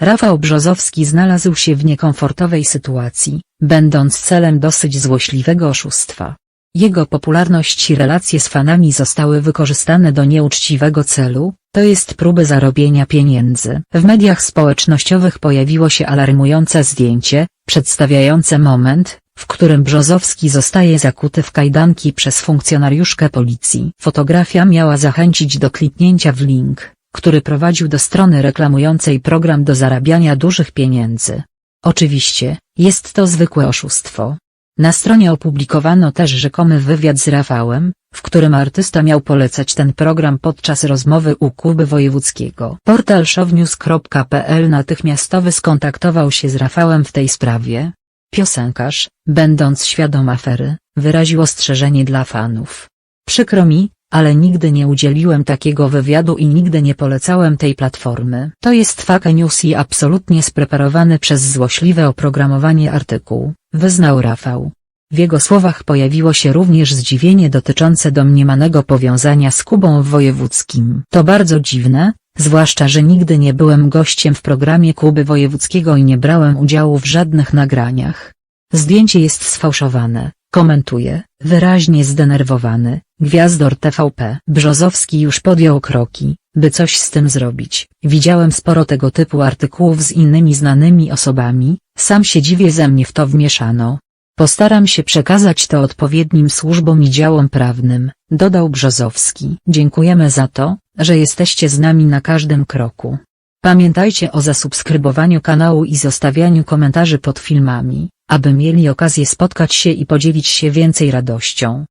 Rafał Brzozowski znalazł się w niekomfortowej sytuacji, będąc celem dosyć złośliwego oszustwa. Jego popularność i relacje z fanami zostały wykorzystane do nieuczciwego celu, to jest próby zarobienia pieniędzy. W mediach społecznościowych pojawiło się alarmujące zdjęcie, przedstawiające moment, w którym Brzozowski zostaje zakuty w kajdanki przez funkcjonariuszkę policji. Fotografia miała zachęcić do kliknięcia w link, który prowadził do strony reklamującej program do zarabiania dużych pieniędzy. Oczywiście, jest to zwykłe oszustwo. Na stronie opublikowano też rzekomy wywiad z Rafałem, w którym artysta miał polecać ten program podczas rozmowy u Kuby Wojewódzkiego. Portal shownews.pl natychmiastowy skontaktował się z Rafałem w tej sprawie. Piosenkarz, będąc świadom afery, wyraził ostrzeżenie dla fanów. Przykro mi, ale nigdy nie udzieliłem takiego wywiadu i nigdy nie polecałem tej platformy. To jest fake news i absolutnie spreparowany przez złośliwe oprogramowanie artykuł, wyznał Rafał. W jego słowach pojawiło się również zdziwienie dotyczące domniemanego powiązania z Kubą Wojewódzkim. To bardzo dziwne, zwłaszcza że nigdy nie byłem gościem w programie Kuby Wojewódzkiego i nie brałem udziału w żadnych nagraniach. Zdjęcie jest sfałszowane, komentuje, wyraźnie zdenerwowany, gwiazdor TVP. Brzozowski już podjął kroki, by coś z tym zrobić. Widziałem sporo tego typu artykułów z innymi znanymi osobami, sam się dziwię ze mnie w to wmieszano. Postaram się przekazać to odpowiednim służbom i działom prawnym, dodał Brzozowski. Dziękujemy za to, że jesteście z nami na każdym kroku. Pamiętajcie o zasubskrybowaniu kanału i zostawianiu komentarzy pod filmami, aby mieli okazję spotkać się i podzielić się więcej radością.